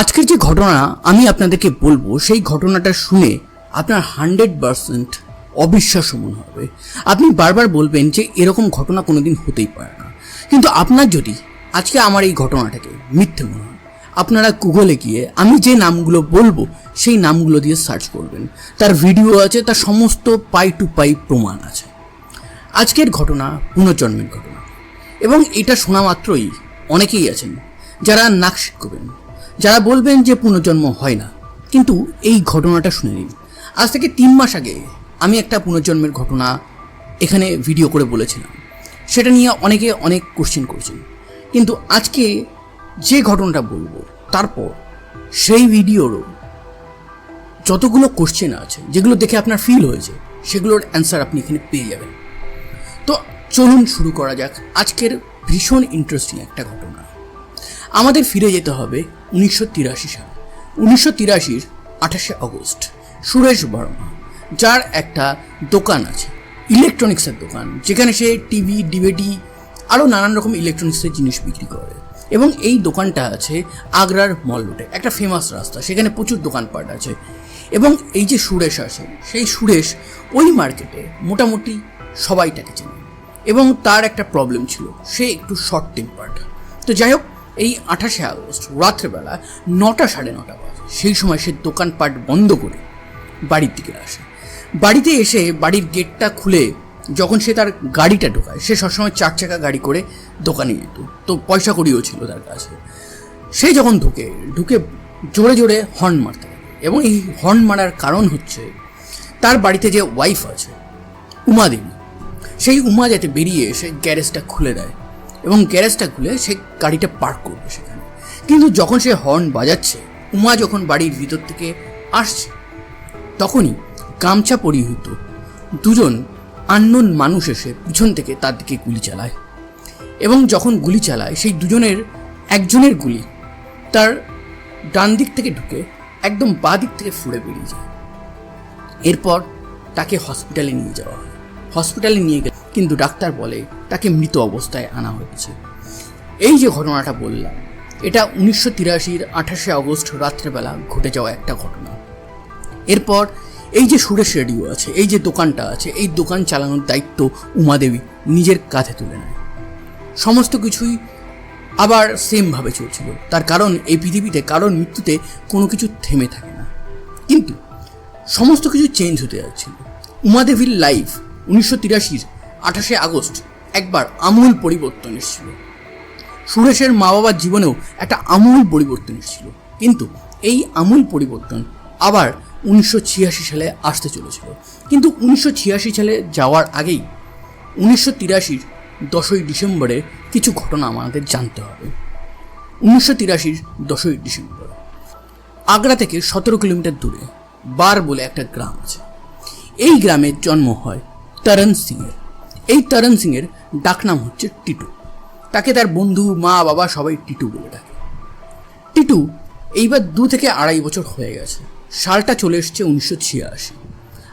আজকের যে ঘটনা আমি আপনাদেরকে বলব, সেই ঘটনাটা শুনে আপনার হান্ড্রেড পারসেন্ট অবিশ্বাস্য মনে হবে। আপনি বারবার বলবেন যে এরকম ঘটনা কোনোদিন হতেই পারে না। কিন্তু আপনার যদি আজকে আমার এই ঘটনাটাকে মিথ্যে মনে হয়, আপনারা গুগলে গিয়ে আমি যে নামগুলো বলব, সেই নামগুলো দিয়ে সার্চ করবেন। তার ভিডিও আছে, তার সমস্ত পাই টু পাই প্রমাণ আছে। আজকের ঘটনা পুনর্জন্মের ঘটনা। এবং এটা শোনা মাত্রই অনেকেই আছেন যারা নাক শিক্ষবেন যারা বলবেন যে পুনর্জন্ম হয় না, কিন্তু এই ঘটনাটা শুনে নিন। আজ থেকে তিন মাস আগে আমি একটা পুনর্জন্মের ঘটনা এখানে ভিডিও করে বলেছিলাম। সেটা নিয়ে অনেকে অনেক কোশ্চেন করছেন। কিন্তু আজকে যে ঘটনাটা বলব, তারপর সেই ভিডিওরও যতগুলো কোশ্চেন আছে, যেগুলো দেখে আপনার ফিল হয়েছে, সেগুলোর অ্যান্সার আপনি এখানে পেয়ে যাবেন। তো চলুন শুরু করা যাক। আজকের ভীষণ ইন্টারেস্টিং একটা ঘটনা। আমাদের ফিরে যেতে হবে উনিশশো তিরাশি সালে। উনিশশো তিরাশির আঠাশে আগস্ট সুরেশ বর্মা, যার একটা দোকান আছে, ইলেকট্রনিক্সের দোকান, যেখানে সে টিভি, ডিভিডি, আরও নানান রকম ইলেকট্রনিক্সের জিনিস বিক্রি করে। এবং এই দোকানটা আছে আগ্রার মল রোডে, একটা ফেমাস রাস্তা, সেখানে প্রচুর দোকানপাট আছে। এবং এই যে সুরেশ আছে সেই সুরেশ ওই মার্কেটে মোটামুটি সবাই তাকে চেনে। এবং তার একটা প্রবলেম ছিল, সে একটু শর্ট টেম্পার্ড তো যাই হোক এই আঠাশে আগস্ট রাত্রেবেলা নটা সাড়ে নটা বাজে। সেই সময় সে দোকানপাট বন্ধ করে বাড়ির দিকে আসে। বাড়িতে এসে বাড়ির গেটটা খুলে যখন সে তার গাড়িটা ঢোকায়, সে সবসময় চার চাকা গাড়ি করে দোকানে যেত। তো পয়সা করিও ছিল তার কাছে। সে যখন ঢুকে ঢুকে জোরে জোরে হর্ন মারতে এবং এই হর্ন মারার কারণ হচ্ছে তার বাড়িতে যে ওয়াইফ আছে উমা দেবী সেই উমা যাতে বেরিয়ে এসে গ্যারেজটা খুলে দেয়। এবং গ্যারেজটা খুলে সে গাড়িটা পার্ক করবে সেখানে। কিন্তু যখন সে হর্ন বাজাচ্ছে, উমা যখন বাড়ির ভিতর থেকে আসছে, তখনই গামছা পরিহিত দুজন আননোন মানুষ এসে পিছন থেকে তার দিকে গুলি চালায়। এবং যখন গুলি চালায়, সেই দুজনের একজনের গুলি তার ডান দিক থেকে ঢুকে একদম বাঁ দিক থেকে ফুড়ে বেরিয়ে যায়। এরপর তাকে হসপিটালে নিয়ে যাওয়া হয়। হসপিটালে নিয়ে গেলে কিন্তু ডাক্তার বলে তাকে মৃত অবস্থায় আনা হয়েছে। এই যে ঘটনাটা বললাম, এটা উনিশশো তিরাশির আঠাশে আগস্ট রাত্রেবেলা ঘটে যাওয়া একটা ঘটনা। এরপর এই যে সুরেশ রেডিও আছে, এই যে দোকানটা আছে, এই দোকান চালানোর দায়িত্ব উমাদেবী নিজের কাঁধে তুলে নেয়। সমস্ত কিছুই আবার সেমভাবে চলছিল। তার কারণ এই পৃথিবীতে কারোর মৃত্যুতে কোনো কিছু থেমে থাকে না। কিন্তু সমস্ত কিছু চেঞ্জ হতে যাচ্ছিল। উমাদেবীর লাইফ উনিশশো তিরাশির আঠাশে আগস্ট একবার আমূল পরিবর্তন এসেছিল। সুরেশের মা বাবার জীবনেও একটা আমূল পরিবর্তন এসেছিল। কিন্তু এই আমূল পরিবর্তন আবার উনিশশো ছিয়াশি সালে আসতে চলেছিল। কিন্তু উনিশশো ছিয়াশি সালে যাওয়ার আগেই উনিশশো তিরাশির দশই ডিসেম্বরে কিছু ঘটনা আমাদের জানতে হবে। উনিশশো তিরাশির দশই ডিসেম্বর। আগ্রা থেকে সতেরো কিলোমিটার দূরে বার বলে একটা গ্রাম আছে। এই গ্রামের জন্ম হয় তরণ সিংয়ের এই তরণ সিংয়ের ডাকনাম হচ্ছে টিটু। তাকে তার বন্ধু, মা, বাবা সবাই টিটু বলে ডাকে। টিটু এইবার দু থেকে আড়াই বছর হয়ে গেছে। সালটা চলে এসছে উনিশশো ছিয়াশি।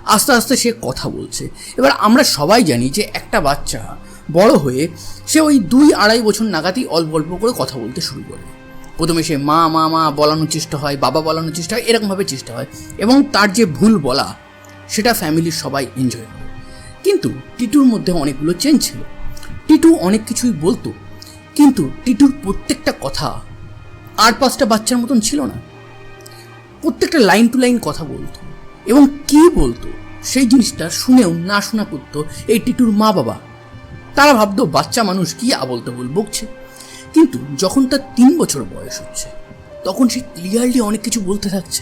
আস্তে আস্তে সে কথা বলছে। এবার আমরা সবাই জানি যে একটা বাচ্চা বড় হয়ে সে ওই দুই আড়াই বছর নাগাদই অল্প অল্প করে কথা বলতে শুরু করে। প্রথমে সে মা মা মা বলানোর চেষ্টা হয়, বাবা বলানোর চেষ্টা হয়, এরকমভাবে চেষ্টা হয় এবং তার যে ভুল বলা, সেটা ফ্যামিলির সবাই এনজয় করে। কিন্তু টিটুর মধ্যে অনেকগুলো চেঞ্জ ছিল। টিটু অনেক কিছুই বলতো, কিন্তু টিটুর প্রত্যেকটা কথা আর পাঁচটা বাচ্চার মতন ছিল না। প্রত্যেকটা লাইন টু লাইন কথা বলতো এবং কি বলতো সেই জিনিসটা শুনেও না শোনা করতো এই টিটুর মা বাবা। তারা ভাবতো বাচ্চা মানুষ কি আবল তাবল বকছে। কিন্তু যখন তার তিন বছর বয়স হচ্ছে, তখন সে ক্লিয়ারলি অনেক কিছু বলতে থাকছে।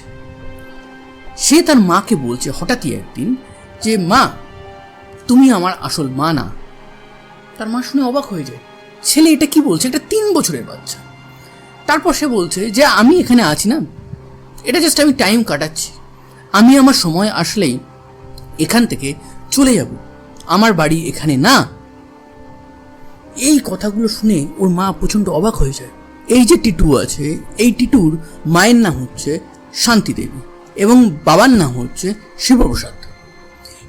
সে তার মাকে বলছে হঠাৎই একদিন যে, মা তুমি আমার আসল মা না। তার মা শুনে অবাক হয়ে যায়। ছেলে এটা কি বলছে? এটা তিন বছরের বাচ্চা। তারপর সে বলছে যে, আমি এখানে আছি না। এটা জাস্ট আমি টাইম কাটাচ্ছি। আমি আমার সময় আসলেই এখান থেকে চলে যাব। আমার বাড়ি এখানে না। এই কথাগুলো শুনে ওর মা প্রচণ্ড অবাক হয়ে যায়। এই যে টিটু আছে, এই টিটুর মায়ের নাম হচ্ছে শান্তি দেবী এবং বাবার নাম হচ্ছে শিবপ্রসাদ।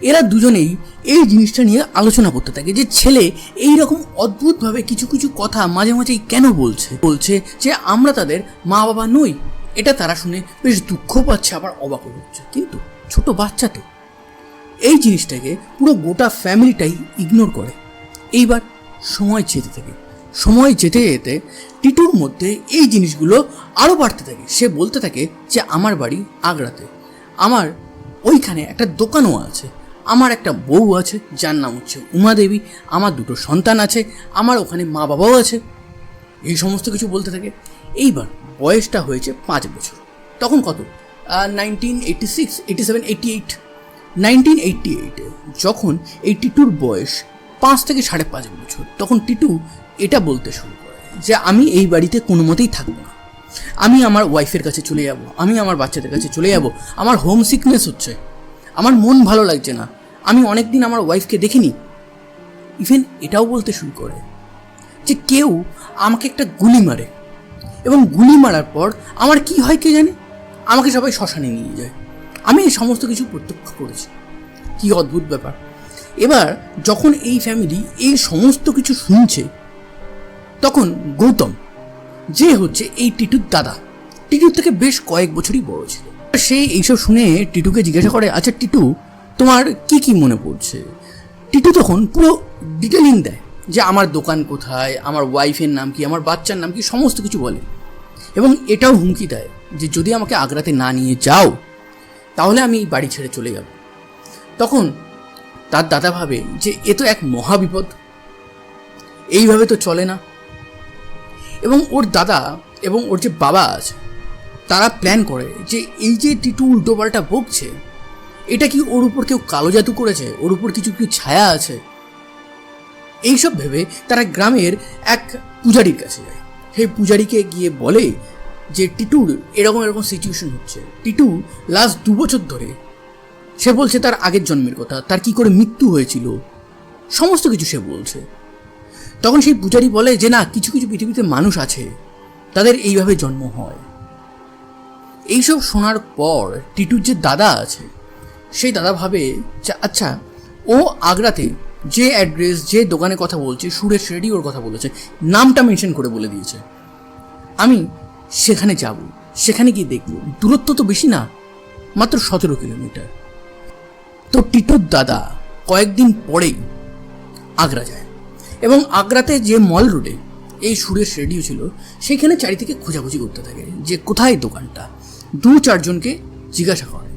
এরা দুজনেই এই জিনিসটা নিয়ে আলোচনা করতে থাকে যে ছেলে এই রকম অদ্ভুতভাবে কিছু কিছু কথা মাঝে মাঝেই কেন বলছে? বলছে যে আমরা তাদের মা বাবা নই। এটা তারা শুনে বেশ দুঃখ পাচ্ছে, আবার অবাক হচ্ছে। কিন্তু ছোট বাচ্চা তো। এই জিনিসটাকে পুরো গোটা ফ্যামিলিটাই ইগনোর করে। এইবার সময় যেতে থাকে। সময় যেতে যেতে টিটুর মধ্যে এই জিনিসগুলো আরও বাড়তে থাকে। সে বলতে থাকে যে, আমার বাড়ি আগ্রাতে। আমার ওইখানে একটা দোকানও আছে। আমার একটা বউ আছে, যার নাম হচ্ছে উমা দেবী আমার দুটো সন্তান আছে, আমার ওখানে মা বাবাও আছে। এই সমস্ত কিছু বলতে থাকে। এইবার বয়সটা হয়েছে পাঁচ বছর। তখন কত? Nineteen eighty six eighty seven eighty eight nineteen eighty এইটে যখন এই টিটুর বয়স পাঁচ থেকে সাড়ে পাঁচ বছর, তখন টিটু এটা বলতে শুরু করে যে, আমি এই বাড়িতে কোনো মতেই থাকব না। আমি আমার ওয়াইফের কাছে চলে যাব, আমি আমার বাচ্চাদের কাছে চলে যাব। আমার হোম সিকনেস হচ্ছে। আমার মন ভালো লাগছে না। আমি অনেক দিন আমার ওয়াইফকে দেখিনি। ইভেন এটাও বলতে শুরু করে যে কেউ আমাকে একটা গুলি মারে এবং গুলি মারার পর আমার কি হয় কে জানে? আমাকে সবাই শ্মশানে নিয়ে যায়। আমি এই সমস্ত কিছু প্রত্যক্ষ করেছি। কি অদ্ভুত ব্যাপার। এবার যখন এই ফ্যামিলি এই সমস্ত কিছু শুনছে, তখন গৌতম, যে হচ্ছে এই টিটুর দাদা, টিটুর থেকে বেশ কয়েক বছরই বড় ছিল। সে এইসব শুনে টিটুকে জিজ্ঞাসা করে আচ্ছা টিটু, তোমার কি কি মনে পড়ছে? টিটু তখন পুরো ডিটেলিং দেয় যে আমার দোকান কোথায়, আমার ওয়াইফের নাম কি, আমার বাচ্চার নাম কি, সমস্ত কিছু বলে। এবং এটাও হুমকি দেয় যে যদি আমাকে আগ্রাতে না নিয়ে যাও, তাহলে আমি বাড়ি ছেড়ে চলে যাব। তখন তার দাদা ভাবে যে এ তো এক মহাবিপদ। এইভাবে তো চলে না। এবং ওর দাদা এবং ওর যে বাবা আছে তারা প্ল্যান করে যে এই যে টিটু উল্টোপাল্টা বকছে, এটা কি ওর উপর কেউ কালো জাদু করেছে? ওর উপর কিছু কিছু ছায়া আছে? এইসব ভেবে তারা গ্রামের এক পূজারীর কাছে যায়। সেই পূজারীকে গিয়ে বলে যে, টিটুর এরকম এরকম সিচুয়েশন হচ্ছে। টিটু লাস্ট দু বছর ধরে সে বলছে তার আগের জন্মের কথা, তার কি করে মৃত্যু হয়েছিল, সমস্ত কিছু সে বলছে। তখন সেই পূজারি বলে যে, না, কিছু কিছু পৃথিবীতে মানুষ আছে, তাদের এইভাবে জন্ম হয়। এইসব শোনার পর টিটুর যে দাদা আছে, সেই দাদা ভাবে আচ্ছা ও আগ্রাতে যে অ্যাড্রেস যে দোকানে কথা বলছে, সুরেশ রেডি ওর কথা বলেছে, নামটা মেনশন করে বলে দিয়েছে। আমি সেখানে যাব, সেখানে গিয়ে দেখব। দূরত্ব তো বেশি না, মাত্র সতেরো কিলোমিটার। তো টিটুর দাদা কয়েকদিন পরেই আগ্রা যায় এবং আগ্রাতে যে মল রোডে এই সুরেশ রেডিও ছিল, সেখানে চারিদিকে খোঁজাখুঁজি করতে থাকে যে কোথায় দোকানটা। দু চারজনকে জিজ্ঞাসা করে।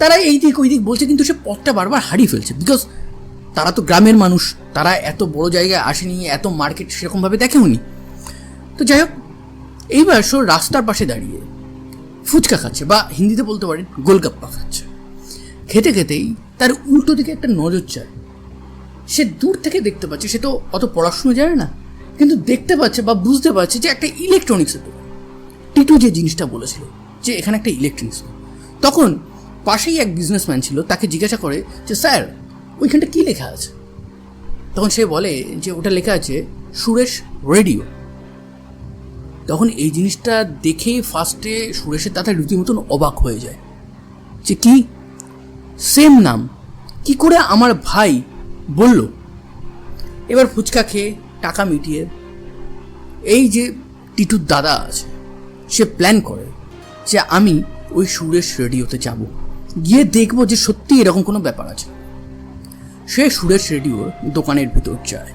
তারা এই দিক ওই দিক বলছে, কিন্তু সে পথটা বারবার হারিয়ে ফেলছে। বিকজ তারা তো গ্রামের মানুষ, তারা এত বড় জায়গায় আসেনি, এত মার্কেট সেরকমভাবে দেখেওনি। তো যাই হোক, এইবার সো রাস্তার পাশে দাঁড়িয়ে ফুচকা খাচ্ছে, বা হিন্দিতে বলতে পারেন গোলগাপ্পা খাচ্ছে। খেতে খেতেই তার উল্টো দিকে একটা নজর চায় সে দূর থেকে দেখতে পাচ্ছে, সে তো অত পড়াশুনো জানে না, কিন্তু দেখতে পাচ্ছে বা বুঝতে পারছে যে একটা ইলেকট্রনিক্সের দোকান। টিটু যে জিনিসটা বলেছিল যে এখানে একটা ইলেকট্রনিক্স তখন পাশেই এক বিজনেসম্যান ছিল, তাকে জিজ্ঞাসা করে যে, স্যার, ওইখানটা কী লেখা আছে? তখন সে বলে যে, ওটা লেখা আছে, সুরেশ রেডিও। তখন এই জিনিসটা দেখে ফার্স্টে সুরেশের দাদা রীতিমতন অবাক হয়ে যায়। যে, কি? সেম নাম? কি করে আমার ভাই বলল? এবার ফুচকা খেয়ে টাকা মিটিয়ে, এই যে, টিটুর দাদা আছে, সে প্ল্যান করে যে আমি ওই সুরেশ রেডিওতে যাব। গিয়ে দেখব যে সত্যি এরকম কোনো ব্যাপার আছে। সে সুরেশ রেডিওর দোকানের ভিতর যায়।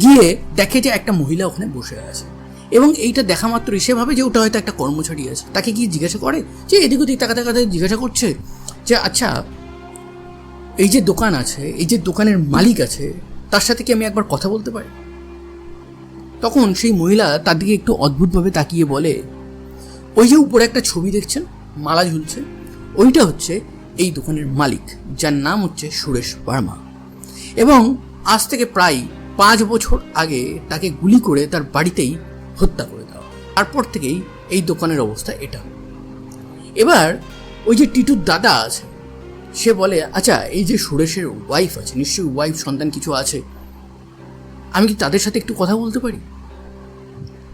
গিয়ে দেখে যে একটা মহিলা ওখানে বসে আছে। এবং এইটা দেখা মাত্রই, সে যে ওটা হয়তো একটা কর্মচারী আছে। তাকে গিয়ে জিজ্ঞাসা করে যে, এদিক ওদিক তাকাতে তাকাতে জিজ্ঞাসা করছে যে আচ্ছা এই যে দোকান আছে, এই যে দোকানের মালিক আছে, তার সাথে কি আমি একবার কথা বলতে পারি? তখন সেই মহিলা তার দিকে একটু অদ্ভুতভাবে তাকিয়ে বলে ওই যে উপরে একটা ছবি দেখছেন, মালা ঝুলছে, ওইটা হচ্ছে এই দোকানের মালিক, যার নাম হচ্ছে সুরেশ বার্মা। এবং আজ থেকে প্রায় পাঁচ বছর আগে তাকে গুলি করে তার বাড়িতেই হত্যা করে দেওয়া তারপর থেকেই এই দোকানের অবস্থা এটা। এবার ওই যে টিটুর দাদা আছে, সে বলে আচ্ছা এই যে সুরেশের ওয়াইফ আছে, নিশ্চয়ই ওয়াইফ সন্তান কিছু আছে, আমি কি তাদের সাথে একটু কথা বলতে পারি?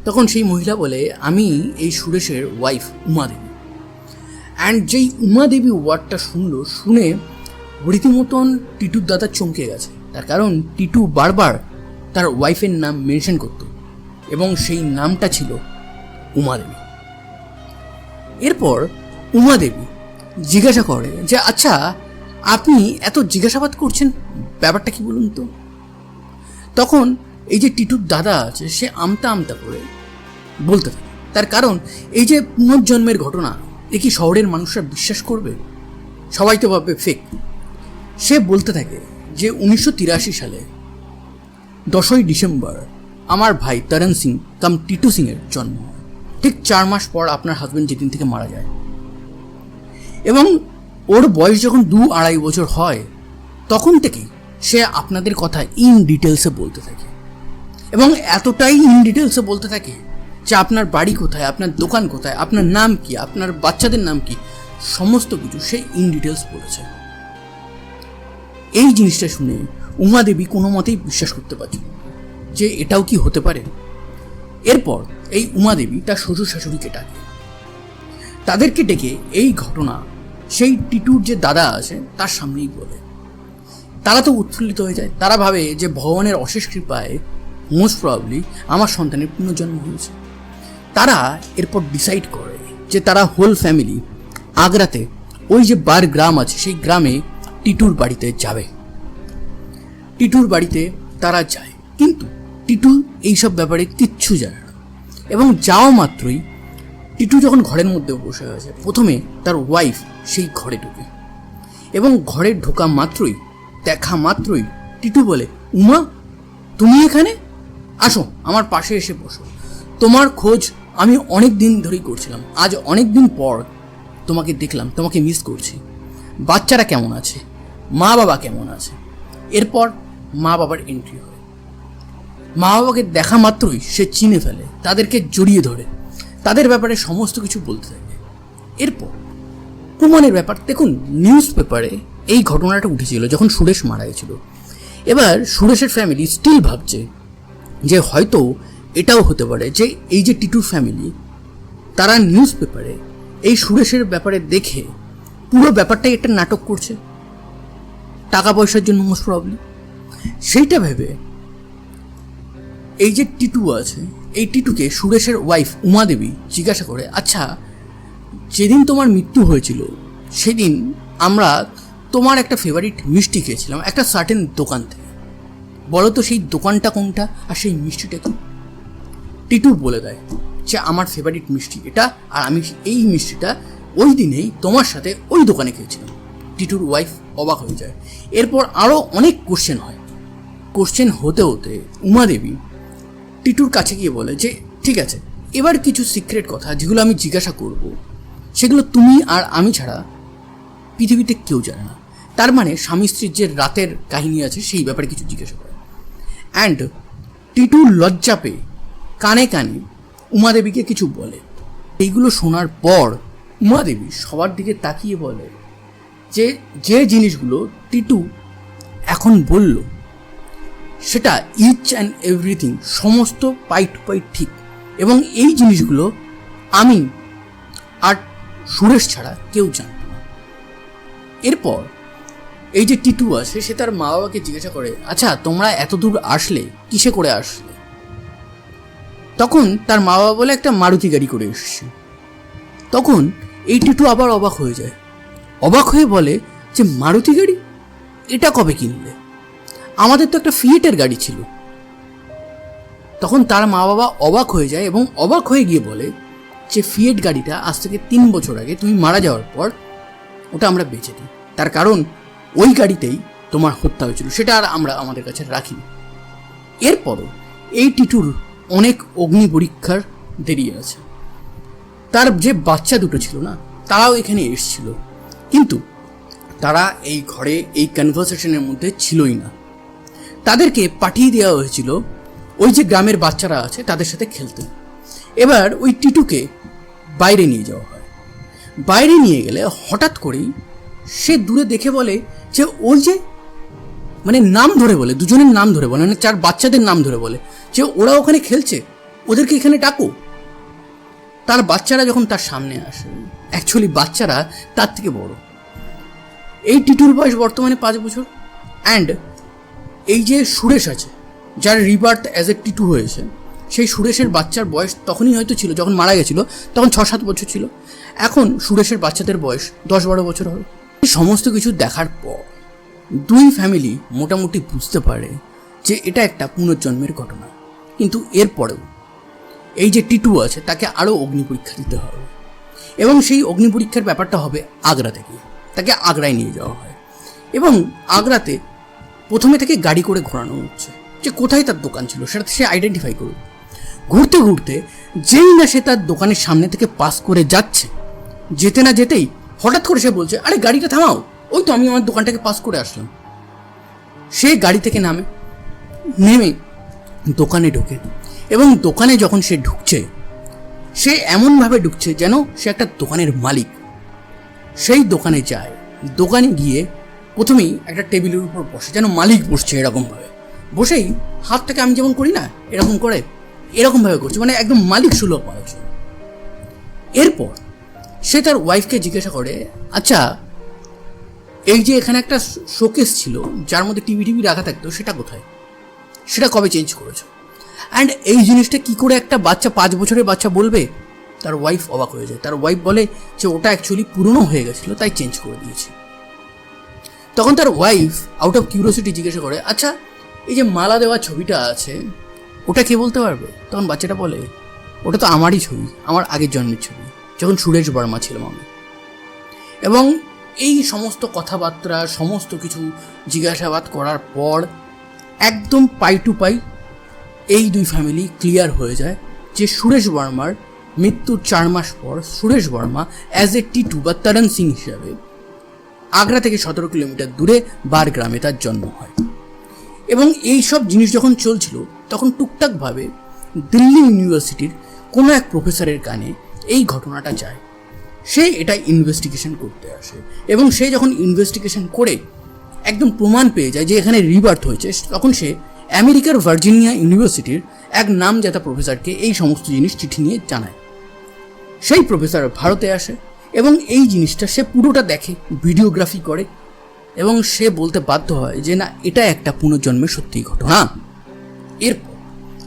তখন সেই মহিলা বলে, আমি এই সুরেশের ওয়াইফ উমা দেবী। অ্যান্ড যেই উমা দেবী ওয়ার্ডটা শুনলো, শুনে রীতিমতন টিটুর দাদা চমকে গেছে। তার কারণ টিটু বারবার তার ওয়াইফের নাম মেনশন করত এবং সেই নামটা ছিল উমা দেবী। এরপর উমা দেবী জিজ্ঞাসা করে যে আচ্ছা আপনি এত জিজ্ঞাসাবাদ করছেন? ব্যাপারটা কি বলুন তো? তখন এই যে টিটুর দাদা আছে, সে আমতা আমতা করে বলতে থাকে। তার কারণ, এই যে পুনর্জন্মের ঘটনা, এ কি শহরের মানুষরা বিশ্বাস করবে? সবাই তো ভাববে ফেক সে বলতে থাকে যে উনিশশো তিরাশি সালে দশই ডিসেম্বর আমার ভাই তরণ সিং, কাম টিটু সিংয়ের জন্ম ঠিক চার মাস পর আপনার হাজব্যান্ড যেদিন থেকে মারা যায়। এবং ওর বয়স যখন দু আড়াই বছর হয়, তখন থেকেই সে আপনাদের কথা ইন ডিটেলসে বলতে থাকে। এবং এতটাই ইন ডিটেলসে বলতে থাকে যে আপনার বাড়ি কোথায়, আপনার দোকান কোথায়, আপনার নাম কি, আপনার বাচ্চাদের নাম কি, সমস্ত কিছু সে ইন ডিটেলস বলেছে। এই জিনিসটা শুনে উমা দেবী কোনো মতেই বিশ্বাস করতে পারছিল না যে এটাও কি হতে পারে। এরপর এই উমা দেবী তার শ্বশুর শাশুড়িকে ডাকে। তাদেরকে ডেকে এই ঘটনা সেই টিটুর যে দাদা আছে তার সামনেই বলে। তারা তো উৎফুল্লিত হয়ে যায়। তারা ভাবে যে ভগবানের অশেষ কৃপায় মোস্ট প্রবাবলি আমার সন্তানের পুনর্জন্ম হয়েছে। তারা এরপর ডিসাইড করে যে তারা হোল ফ্যামিলি আগ্রাতে ওই যে বার গ্রাম আছে, সেই গ্রামে টিটুর বাড়িতে যাবে। টিটুর বাড়িতে তারা যায়। কিন্তু টিটু এইসব ব্যাপারে কিচ্ছু জানে না। এবং যাওয়া মাত্রই টিটু যখন ঘরের মধ্যে বসে আছে, প্রথমে তার ওয়াইফ সেই ঘরে ঢুকে। এবং ঘরে ঢোকা মাত্রই, দেখা মাত্রই টিটু বলে, উমা, তুমি এখানে? আসো, আমার পাশে এসে বসো। তোমার খোঁজ আমি অনেক দিন ধরেই করছিলাম। আজ অনেক দিন পর তোমাকে দেখলাম, তোমাকে মিস করছি। বাচ্চারা কেমন আছে? মা বাবা কেমন আছে? এরপর মা বাবার এন্ট্রি হয়। মা বাবাকে দেখা মাত্রই সে চিনে ফেলে, তাদেরকে জড়িয়ে ধরে, তাদের ব্যাপারে সমস্ত কিছু বলতে থাকে। এরপর প্রমাণের ব্যাপার, দেখুন নিউজ পেপারে এই ঘটনাটা উঠেছিল যখন সুরেশ মারা গেছিল। এবার সুরেশের ফ্যামিলি স্টিল ভাবছে যে হয়তো এটাও হতে পারে যে এই যে টিটুর ফ্যামিলি তারা নিউজ পেপারে এই সুরেশের ব্যাপারে দেখে পুরো ব্যাপারটাই একটা নাটক করছে। টাকা পয়সার জন্য মোস্ট প্রবলেম সেইটা ভেবে এই যে টিটু আছে, এই টিটুকে সুরেশের ওয়াইফ উমা দেবী জিজ্ঞাসা করে আচ্ছা যেদিন তোমার মৃত্যু হয়েছিল, সেদিন আমরা তোমার একটা ফেভারিট মিষ্টি খেয়েছিলাম, একটা সার্টেন দোকান থেকে। বলো তো সেই দোকানটা কোনটা? আর সেই মিষ্টিটা কি? টিটু বলে দেয় যে আমার ফেভারিট মিষ্টি এটা, আর আমি এই মিষ্টিটা ওই দিনেই তোমার সাথে ওই দোকানে খেয়েছিলাম। টিটুর ওয়াইফ অবাক হয়ে যায়। এরপর আরও অনেক কোশ্চেন হয়। কোশ্চেন হতে হতে উমা দেবী টিটুর কাছে গিয়ে বলে যে, ঠিক আছে, এবার কিছু সিক্রেট কথা যেগুলো আমি জিজ্ঞাসা করব, সেগুলো তুমি আর আমি ছাড়া পৃথিবীতে কেউ জানে না। তার মানে স্বামী স্ত্রীর যে রাতের কাহিনী আছে, সেই ব্যাপারে কিছু জিজ্ঞাসা অ্যান্ড টিটু লজ্জা পেয়ে কানে কানে উমাদেবীকে কিছু বলে। এইগুলো শোনার পর উমাদেবী সবার দিকে তাকিয়ে বলে যে যে জিনিসগুলো টিটু এখন বলল, সেটা ইচ অ্যান্ড এভরিথিং সমস্ত পাইট পাইট ঠিক। এবং এই জিনিসগুলো আমি আর সুরেশ ছাড়া কেউ জানত না। এরপর এই যে টিটু আছে সে তার মা বাবাকে জিজ্ঞাসা করে আচ্ছা তোমরা এত দূর আসলে? কিসে করে আসলে? তখন তার মা বাবা বলে একটা মারুতি গাড়ি করে এসছে। তখন এই টিটু আবার অবাক হয়ে যায়। অবাক হয়ে বলে, যে মারুতি গাড়ি? এটা কবে কিনলে? আমাদের তো একটা ফিয়েটের গাড়ি ছিল। তখন তার মা বাবা অবাক হয়ে যায় এবং অবাক হয়ে গিয়ে বলে, যে ফিয়েট গাড়িটা আজ থেকে তিন বছর আগে তুমি মারা যাওয়ার পর ওটা আমরা বেচে দিই। তার কারণ ওই গাড়িতেই তোমার হত্যা হয়েছিল, সেটা আর আমরা আমাদের কাছে রাখিনি। এরপরও এই টিটুর অনেক অগ্নি পরীক্ষার দেরি আছে। তার যে বাচ্চা দুটো ছিল না, তারাও এখানে এসছিল। কিন্তু তারা এই ঘরে, এই কনভারসেশনের মধ্যে ছিলই না। তাদেরকে পাঠিয়ে দেওয়া হয়েছিল ওই যে গ্রামের বাচ্চারা আছে, তাদের সাথে খেলতে। এবার ওই টিটুকে বাইরে নিয়ে যাওয়া হয়। বাইরে নিয়ে গেলে হঠাৎ করেই সে দূরে দেখে বলে যে ওই যে মানে নাম ধরে বলে, দুজনের নাম ধরে বলে মানে চার বাচ্চাদের নাম ধরে বলে, যে ওরা ওখানে খেলছে, ওদেরকে এখানে ডাকো। তার বাচ্চারা যখন তার সামনে আসে অ্যাকচুয়ালি বাচ্চারা তার থেকে বড়। এই টিটুর বয়স বর্তমানে পাঁচ বছর। অ্যান্ড এই যে সুরেশ আছে, যার রিবার্থ অ্যাজ এ টিটু হয়েছে, সেই সুরেশের বাচ্চার বয়স তখনই হয়তো ছিল, যখন মারা গেছিল, তখন ছ সাত বছর ছিল। এখন সুরেশের বাচ্চাদের বয়স দশ বারো বছর হবে। সমস্ত কিছু দেখার পর দুই ফ্যামিলি মোটামুটি বুঝতে পারে যে এটা একটা পুনর্জন্মের ঘটনা। কিন্তু এরপরেও এই যে টিটু আছে, তাকে আরও অগ্নি পরীক্ষা দিতে হবে। এবং সেই অগ্নি পরীক্ষার ব্যাপারটা হবে আগ্রা থেকে। তাকে আগ্রায় নিয়ে যাওয়া হয়। এবং আগ্রাতে প্রথমে তাকে গাড়ি করে ঘোরানো হচ্ছে যে কোথায় তার দোকান ছিল, সেটা সে আইডেন্টিফাই করবে ঘুরতে ঘুরতে যেই না সে তার দোকানের সামনে থেকে পাস করে যাচ্ছে, যেতে না যেতেই হঠাৎ করে সে বলছে, আরে, গাড়িটা থামাও। ওই তো আমি আমার দোকানটাকে পাস করে আসলাম। সে গাড়ি থেকে নামে, নেমে দোকানে ঢোকে এবং দোকানে যখন সে ঢুকছে, সে এমনভাবে ঢুকছে যেন সে একটা দোকানের মালিক। সেই দোকানে যায়, দোকানে গিয়ে প্রথমেই একটা টেবিলের উপর বসে, যেন মালিক বসছে এরকমভাবে। বসেই হাতটাকে আমি যেমন করি না, এরকম করে, এরকমভাবে করছে মানে একদম মালিক সুলভ মানুষ। এরপর সে তার ওয়াইফকে জিজ্ঞাসা করে আচ্ছা এই যে এখানে একটা শোকেস ছিল, যার মধ্যে টিভি টিভি রাখা থাকতো, সেটা কোথায়? সেটা কবে চেঞ্জ করেছ? অ্যান্ড এই জিনিসটা কি করে একটা বাচ্চা পাঁচ বছরের বাচ্চা বলবে? তার ওয়াইফ অবাক হয়ে যায়। তার ওয়াইফ বলে যে, ওটা অ্যাকচুয়ালি পুরনো হয়ে গেছিল, তাই চেঞ্জ করে দিয়েছে। তখন তার ওয়াইফ আউট অফ কিউরিওসিটি জিজ্ঞাসা করে আচ্ছা এই যে মালা দেওয়া ছবিটা আছে, ওটা কে বলতে পারবে? তখন বাচ্চাটা বলে, ওটা তো আমারই ছবি, আমার আগের জন্মের ছবি। যখন সুরেশ বর্মা ছিলাম আমি। এবং এই সমস্ত কথাবার্তা, সমস্ত কিছু জিজ্ঞাসাবাদ করার পর একদম পাই টু পাই এই দুই ফ্যামিলি ক্লিয়ার হয়ে যায় যে সুরেশ বর্মার মৃত্যুর চার মাস পর সুরেশ বর্মা অ্যাজ এ টিটু বা তরণ সিং হিসাবে আগ্রা থেকে সতেরো কিলোমিটার দূরে বার গ্রামে তার জন্ম হয়। এবং এই সব জিনিস যখন চলছিল, তখন টুকটাকভাবে দিল্লি ইউনিভার্সিটির কোনো এক প্রফেসরের কানে এই ঘটনাটা যায় সে এটা ইনভেস্টিগেশন করতে আসে এবং সে যখন ইনভেস্টিগেশন করে, একদম প্রমাণ পেয়ে যায় যে এখানে রিবার্থ হয়েছে, তখন সে আমেরিকার ভার্জিনিয়া ইউনিভার্সিটির এক নামজাতা প্রফেসরকে এই সমস্ত জিনিস চিঠি নিয়ে জানায়। সেই প্রফেসর ভারতে আসে এবং এই জিনিসটা সে পুরোটা দেখে ভিডিওগ্রাফি করে এবং সে বলতে বাধ্য হয় যে না, এটা একটা পুনর্জন্মের সত্যিই ঘটনা। এরপর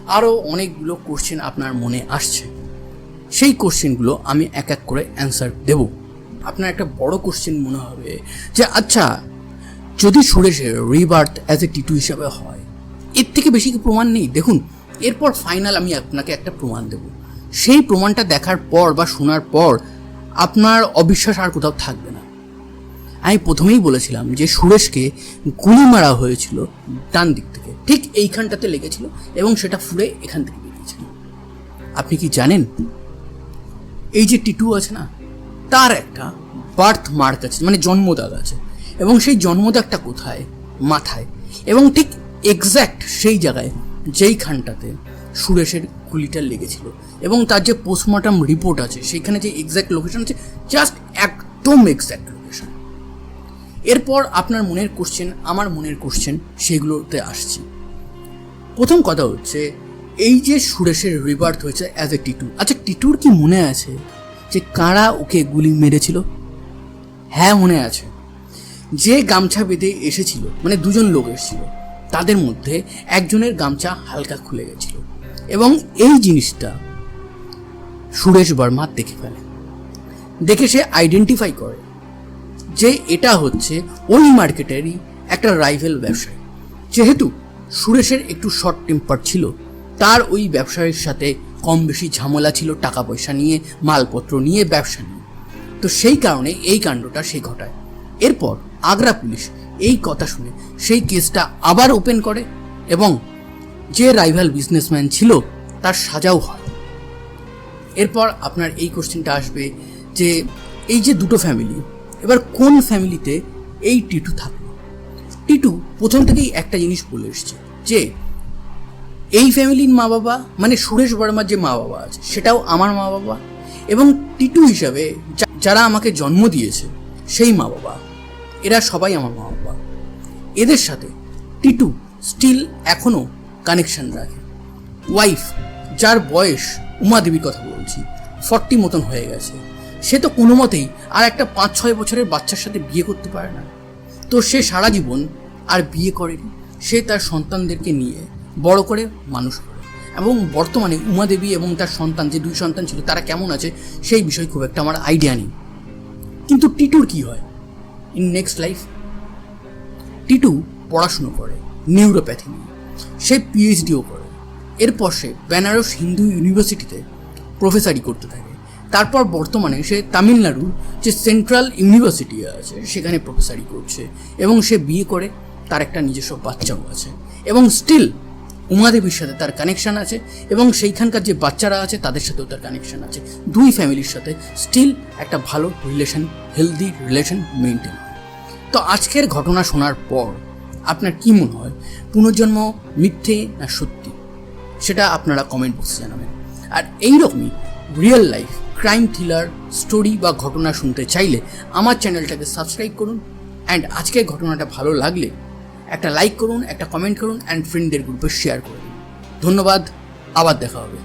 আরও অনেকগুলো কোশ্চেন আপনার মনে আসছে। সেই কোশ্চেনগুলো আমি এক এক করে অ্যান্সার দেব। আপনার একটা বড় কোশ্চেন মনে হবে যে আচ্ছা যদি সুরেশের রিবার্থ অ্যাজ এ টিটু হিসাবে হয়, এর থেকে বেশি কি প্রমাণ নেই? দেখুন, এরপর ফাইনাল আমি আপনাকে একটা প্রমাণ দেব। সেই প্রমাণটা দেখার পর বা শোনার পর আপনার অবিশ্বাস আর কোথাও থাকবে না। আমি প্রথমেই বলেছিলাম যে, সুরেশকে গুলি মারা হয়েছিল ডান দিক থেকে। ঠিক এইখানটাতে লেগেছিল এবং সেটা ফুলে এখান থেকে বেরিয়েছিল। আপনি কি জানেন? এই যে টিটু আছে না, তার একটা বার্থ মার্ক আছে মানে জন্মদাগ আছে। এবং সেই জন্মদাগটা কোথায়? মাথায়। এবং ঠিক এক্স্যাক্ট সেই জায়গায় যেইখানটাতে সুরেশের গুলিটা লেগেছিল। এবং তার যে পোস্টমর্টম রিপোর্ট আছে সেখানে যে এক্স্যাক্ট লোকেশন আছে জাস্ট একদম এক্স্যাক্ট লোকেশন এরপর আপনার মনের কোশ্চেন আমার মনের কোশ্চেন সেগুলোতে আসছি। প্রথম কথা হচ্ছে এই যে সুরেশের রিবার্থ হয়েছে অ্যাজ এ টিটু আচ্ছা টিটুর কি মনে আছে যে কারা ওকে গুলি মেরেছিল? হ্যাঁ মনে আছে। যে গামছা বেঁধে এসেছিল মানে দুজন লোক এসেছিল, তাদের মধ্যে একজনের গামছা হালকা খুলে গেছিল এবং এই জিনিসটা সুরেশ বর্মা দেখে ফেলে। দেখে সে আইডেন্টিফাই করে যে এটা হচ্ছে ওই মার্কেটেরই একটা রাইভেল ব্যবসায়ী। যেহেতু সুরেশের একটু শর্ট টেম্পার ছিল তার ওই ব্যবসায়ীর সাথে কম বেশি ঝামেলা ছিল টাকা পয়সা নিয়ে, মালপত্র নিয়ে, ব্যবসা নিয়ে। তো সেই কারণে এই কাণ্ডটা সে ঘটায়। এরপর আগ্রা পুলিশ এই কথা শুনে সেই কেসটা আবার ওপেন করে এবং যে রাইভাল বিজনেসম্যান ছিল, তার সাজাও হয়। এরপর আপনার এই কোশ্চেনটা আসবে যে, এই যে দুটো ফ্যামিলি এবার কোন ফ্যামিলিতে এই টিটু থাকল? টিটু প্রথম থেকেই একটা জিনিস বলে এসছে যে এই ফ্যামিলির মা বাবা মানে সুরেশ বর্মার যে মা বাবা আছে, সেটাও আমার মা বাবা এবং টিটু হিসাবে যারা আমাকে জন্ম দিয়েছে, সেই মা বাবা। এরা সবাই আমার মা বাবা। এদের সাথে টিটু স্টিল এখনও কানেকশান রাখে। ওয়াইফ যার বয়স উমা দেবীর কথা বলছি ফর্টি মতন হয়ে গেছে। সে তো কোনো মতেই আর একটা পাঁচ ছয় বছরের বাচ্চার সাথে বিয়ে করতে পারে না। তো সে সারা জীবন আর বিয়ে করেনি। সে তার সন্তানদেরকে নিয়ে বড় করে, মানুষ করে। এবং বর্তমানে উমাদেবী এবং তার সন্তান, যে দুই সন্তান ছিল, তারা কেমন আছে, সেই বিষয়ে খুব একটা আমার আইডিয়া নেই। কিন্তু টিটুর কি হয়? ইন নেক্সট লাইফ টিটু পড়াশুনো করে নিউরোপ্যাথি নিয়ে। সে পিএইচডিও করে। এরপর সে বেনারস হিন্দু ইউনিভার্সিটিতে প্রফেসারি করতে থাকে। তারপর বর্তমানে সে তামিলনাড়ুর যে সেন্ট্রাল ইউনিভার্সিটি আছে, সেখানে প্রফেসারি করছে। এবং সে বিয়ে করে, তার একটা নিজস্ব বাচ্চাও আছে। এবং স্টিল উমাদেবীর সাথে তার কানেকশন আছে এবং সেইখানকার যে বাচ্চারা আছে, তাদের সাথেও তার কানেকশন আছে। দুই ফ্যামিলির সাথে স্টিল একটা ভালো রিলেশন হেলদি রিলেশন মেনটেন তো আজকের ঘটনা শোনার পর আপনার কি মনে হয়, পুনর্জন্ম মিথ্যে না সত্যি? সেটা আপনারা কমেন্ট বক্সে জানাবেন। আর এইরকমই real life crime thriller story বা ঘটনা শুনতে চাইলে আমার চ্যানেলটাকে সাবস্ক্রাইব করুন। অ্যান্ড আজকের ঘটনাটা ভালো লাগলে একটা লাইক করুন, একটা কমেন্ট করুন অ্যান্ড ফ্রেন্ডদের গ্রুপে শেয়ার করুন ধন্যবাদ, আবার দেখা হবে।